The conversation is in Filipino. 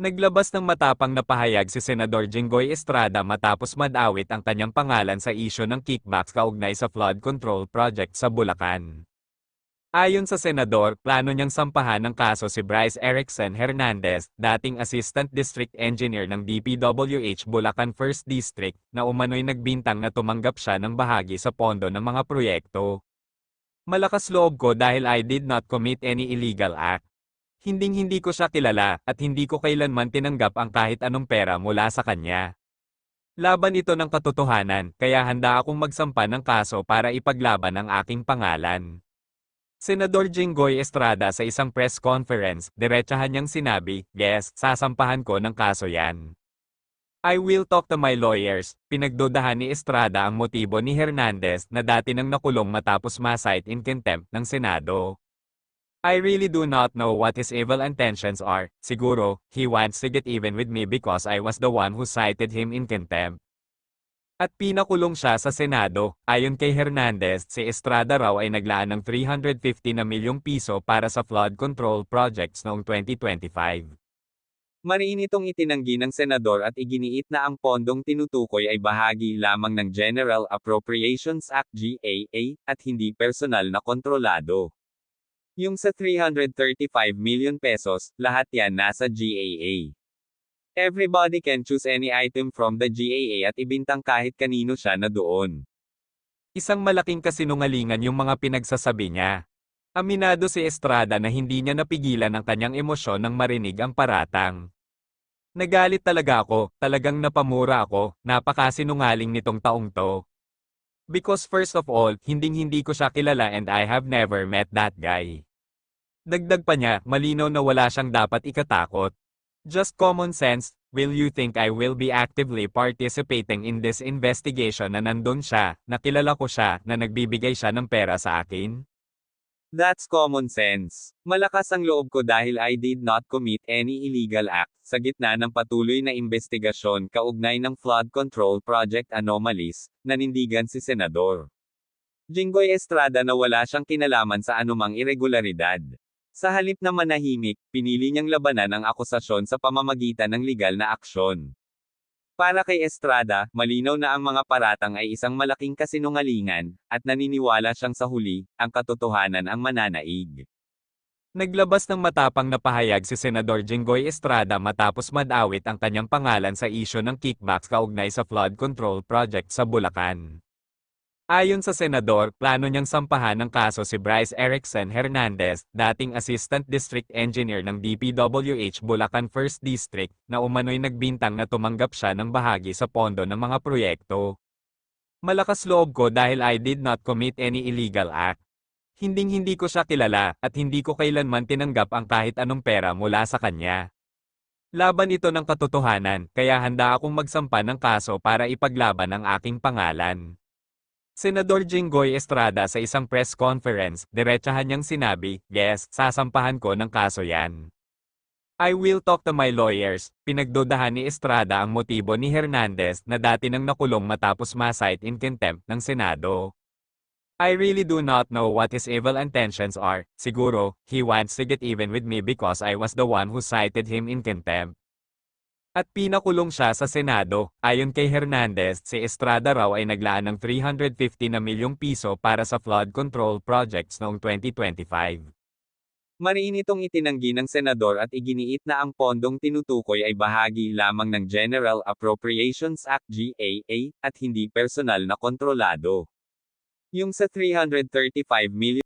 Naglabas ng matapang na pahayag si Senador Jinggoy Estrada matapos madawit ang kanyang pangalan sa isyo ng kickbacks kaugnay sa flood control project sa Bulacan. Ayon sa senador, plano niyang sampahan ng kaso si Bryce Erickson Hernandez, dating Assistant District Engineer ng DPWH Bulacan 1st District, na umano'y nagbintang na tumanggap siya ng bahagi sa pondo ng mga proyekto. Malakas loob ko dahil I did not commit any illegal act. Hinding-hindi ko siya kilala at hindi ko kailanman tinanggap ang kahit anong pera mula sa kanya. Laban ito ng katotohanan, kaya handa akong magsampa ng kaso para ipaglaban ang aking pangalan. Senador Jinggoy Estrada sa isang press conference, diretsahan niyang sinabi, Yes, sasampahan ko ng kaso yan. I will talk to my lawyers, pinagdudahan ni Estrada ang motibo ni Hernandez na dati nang nakulong matapos ma-cite in contempt ng Senado. I really do not know what his evil intentions are. Siguro, he wants to get even with me because I was the one who cited him in contempt. At pinakulong siya sa Senado. Ayon kay Hernandez, si Estrada raw ay naglaan ng 350 na milyong piso para sa flood control projects noong 2025. Mariin itong itinanggi ng senador at iginiit na ang pondong tinutukoy ay bahagi lamang ng General Appropriations Act GAA at hindi personal na kontrolado. Yung sa 335 million pesos, lahat yan nasa GAA. Everybody can choose any item from the GAA at ibintang kahit kanino siya na doon. Isang malaking kasinungalingan yung mga pinagsasabi niya. Aminado si Estrada na hindi niya napigilan ang kanyang emosyon nang marinig ang paratang. Nagalit talaga ako, talagang napamura ako, napakasinungaling nitong taong to. Because first of all, hinding-hindi ko siya kilala and I have never met that guy. Dagdag pa niya, malinaw na wala siyang dapat ikatakot. Just common sense, will you think I will be actively participating in this investigation na nandun siya, na kilala ko siya, na nagbibigay siya ng pera sa akin? That's common sense. Malakas ang loob ko dahil I did not commit any illegal act sa gitna ng patuloy na investigasyon kaugnay ng flood control project anomalies, nanindigan si Senador. Jinggoy Estrada na wala siyang kinalaman sa anumang irregularidad. Sa halip na manahimik, pinili niyang labanan ang akusasyon sa pamamagitan ng legal na aksyon. Para kay Estrada, malinaw na ang mga paratang ay isang malaking kasinungalingan, at naniniwala siyang sa huli, ang katotohanan ang mananaig. Naglabas ng matapang na pahayag si Senador Jinggoy Estrada matapos madawit ang kanyang pangalan sa isyo ng kickbacks kaugnay sa flood control project sa Bulacan. Ayon sa senador, plano niyang sampahan ng kaso si Bryce Erickson Hernandez, dating Assistant District Engineer ng DPWH Bulacan 1st District, na umano'y nagbintang na tumanggap siya ng bahagi sa pondo ng mga proyekto. Malakas loob ko dahil I did not commit any illegal act. Hinding-hindi ko siya kilala, at hindi ko kailanman tinanggap ang kahit anong pera mula sa kanya. Laban ito ng katotohanan, kaya handa akong magsampa ng kaso para ipaglaban ang aking pangalan. Senador Jinggoy Estrada sa isang press conference, diretsahan niyang sinabi, Yes, sasampahan ko ng kaso yan. I will talk to my lawyers, pinagdudahan ni Estrada ang motibo ni Hernandez na dati nang nakulong matapos ma-cite in contempt ng Senado. I really do not know what his evil intentions are, siguro, he wants to get even with me because I was the one who cited him in contempt. At pinakulong siya sa Senado, ayon kay Hernandez, si Estrada raw ay naglaan ng 350 na milyong piso para sa flood control projects noong 2025. Mariin itong itinanggi ng senador at iginiit na ang pondong tinutukoy ay bahagi lamang ng General Appropriations Act GAA, at hindi personal na kontrolado. Yung sa 335 million